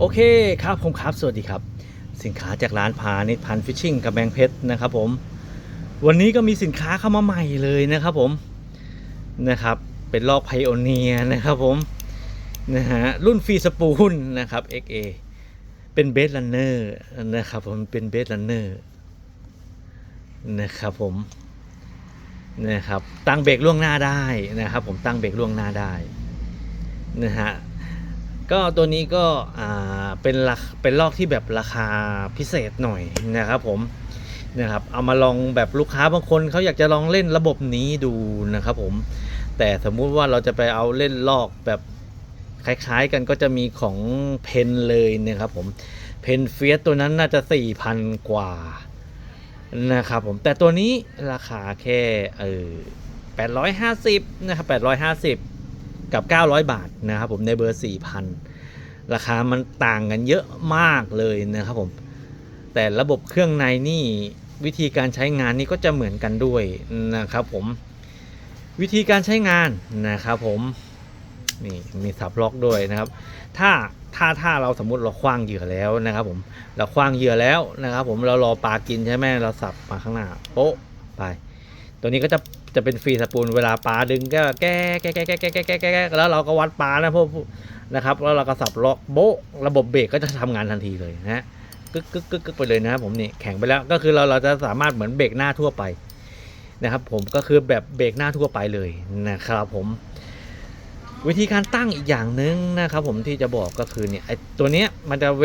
โอเคครับผมครับ สวัสดีครับ สินค้าจากร้านพาณิชพันฟิชชิ่งกับแบงเพชรนะครับผม วันนี้ก็มีสินค้าเข้ามาใหม่เลยนะครับผมนะครับเป็นลอกไพโอเนียนะครับผมนะฮะรุ่นฟรีสปูนนะครับ XA เป็นเบสลันเนอร์นะครับผมเป็นเบสลันเนอร์นะครับผมนะครับตั้งเบรกล่วงหน้าได้นะครับผมตั้งเบรกล่วงหน้าได้นะฮะ ก็ตัวนี้ก็เป็นราเป็นลอกที่แบบราคาพิเศษหน่อยนะครับผมนะครับเอามาลองแบบลูกค้าบางคนเขาอยากจะลองเล่นระบบนี้ดูนะครับผมแต่สมมุติว่าเราจะไปเอาเล่นลอกแบบคล้ายๆกันก็จะมีของเพนเลยนะครับผมเพนเฟียสตัวนั้นน่าจะ 4,000 กว่านะครับผมแต่ตัวนี้ราคาแค่เออ850 นะครับ 850 กับ 900 บาทนะครับผมในเบอร์ 4,000 ราคามันต่างกันเยอะมากเลยนะครับผม แต่ระบบเครื่องในนี่วิธีการใช้งานนี่ก็จะเหมือนกันด้วยนะครับผมวิธีการใช้งานนะครับผมนี่มีสับล็อกด้วยนะครับ ถ้าถ้าถ้าเราสมมุติเราคว้างเหยื่อแล้วนะครับผมเราคว้างเหยื่อแล้วนะครับผมเรารอปลากินใช่ไหมเราสับมาข้างหน้าโป๊ะไป ตัวนี้ก็จะ จะเป็นฟรีสปูลเวลาปลาดึงก็แก้แก้แก้แก้แก้แก้แก้แก้แล้วเราก็วัดปลานะพวกนะครับ แล้วเราก็สับล็อกโบระบบเบรกก็จะทำงานทันทีเลยนะฮะกึกกึกกึกกึกไปเลยนะครับผมนี่แข็งไปแล้วก็คือเราเราจะสามารถเหมือนเบรกหน้าทั่วไปนะครับ ผมก็คือแบบเบรกหน้าทั่วไปเลยนะครับ ผมวิธีการตั้งอีกอย่างหนึ่งนะครับ ผมที่จะบอกก็คือเนี่ยไอตัวเนี้ยมันจะเว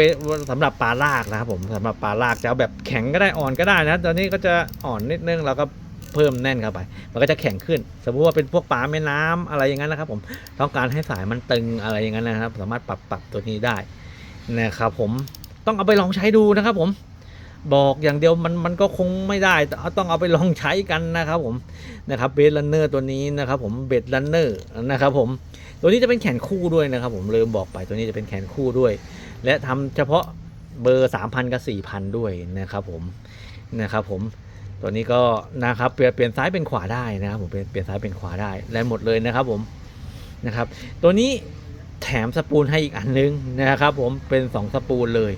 สำหรับปลาลากนะครับผมสำหรับปลาลากจะเอาแบบแข็งก็ได้อ่อนก็ได้นะ ตอนนี้ก็จะอ่อนนิดนึงเราก็ เพิ่มแน่นเข้าไป มันก็จะแข็งขึ้น สมมติว่าเป็นพวกปลาแม่น้ำอะไรอย่างนั้นนะครับ ผมต้องการให้สายมันตึงอะไรอย่างนั้นนะครับ สามารถปรับปรับตัวนี้ได้นะครับผมต้องเอาไปลองใช้ดูนะครับผมบอกอย่างเดียวมันมันก็คงไม่ได้ต้องเอาไปลองใช้กันนะครับผมนะครับเบสลันเนอร์ตัวนี้นะครับผมเบสลันเนอร์นะครับผมตัวนี้จะเป็นแขนคู่ด้วยนะครับผมลืมบอกไปตัวนี้จะเป็นแขนคู่ด้วย และทำเฉพาะเบอร์ 3,000 กับ 4,000 ด้วยนะครับผมนะครับผม ตัวนี้ก็นะครับเปลี่ยนเปลี่ยนซ้ายเป็นขวาได้นะครับผมเปลี่ยนเปลี่ยนซ้ายเป็นขวาได้และหมดเลยนะครับผมนะครับ ตัวนี้แถมสปูลให้อีกอันนึงนะครับผมเป็น2สปูลเลย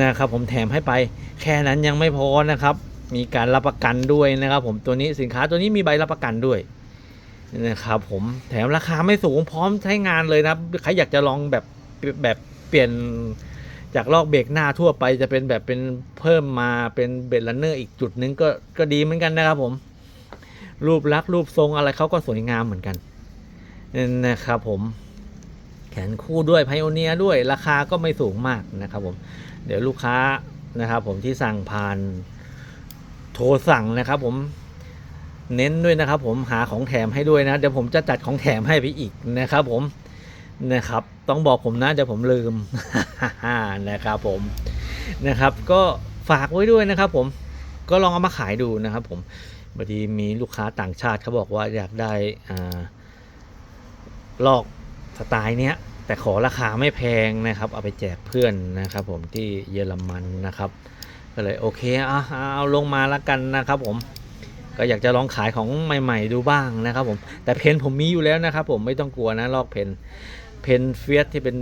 นะครับผมแถมให้ไปแค่นั้นยังไม่พอนะครับ มีการรับประกันด้วยนะครับ ผมตัวนี้สินค้าตัวนี้มีใบรับประกันด้วยนะครับผมแถมราคาไม่สูงพร้อมใช้งานเลยนะครับใครอยากจะลองแบบแบบเปลี่ยน จากลอกเบรกหน้าทั่วไปจะเป็นแบบเป็นเพิ่มมาเป็นเบรกลันเนอร์อีกจุดหนึงก็ก็ดีเหมือนกันนะครับผม รูปลักษณ์รูปทรงอะไรเขาก็สวยงามเหมือนกันนะครับผมแขนคู่ด้วยไพโอเนียด้วยราคาก็ไม่สูงมากนะครับผม เดี๋ยวลูกค้านะครับผมที่สั่งผ่านโทรสั่งนะครับผมเน้นด้วยนะครับผมหาของแถมให้ด้วยนะ เดี๋ยวผมจะจัดของแถมให้ไปอีกนะครับผม นะครับ ต้องบอกผมนะเดี๋ยวผมลืมนะครับผมนะครับ ก็ฝากไว้ด้วยนะครับ ผมก็ลองเอามาขายดูนะครับ ผมบางทีมีลูกค้าต่างชาติเขาบอกว่าอยากได้อ่าลอกสไตล์เนี้ยแต่ขอราคาไม่แพงนะครับ เอาไปแจกเพื่อนนะครับ ผมที่เยอรมันนะครับก็เลยโอเคเอาเอาลงมาล้วกันนะครับผมก็อยากจะลองขายของใหม่ ๆ ดูบ้างนะครับผมแต่เพนผมมีอยู่แล้วนะครับผมไม่ต้องกลัวนะลอกเพน เพนเฟียสที่เป็น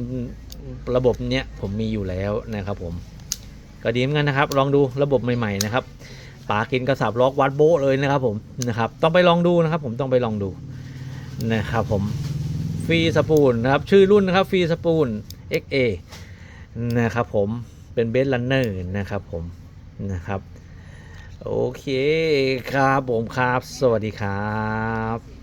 ระบบเนี้ยผมมีอยู่แล้วนะครับผมก็ดีเหมือนกันนะครับ ลองดูระบบใหม่ๆนะครับปากินกระสับล็อกวัดโบเลยนะครับผมนะครับ ต้องไปลองดูนะครับ ผมต้องไปลองดูนะครับผมฟรีสปูนนะครับ ชื่อรุ่นนะครับฟรีสปูน XA นะครับผมเป็นเบสลันเนอร์นะครับผมนะครับ โอเคครับผมครับ สวัสดีครับ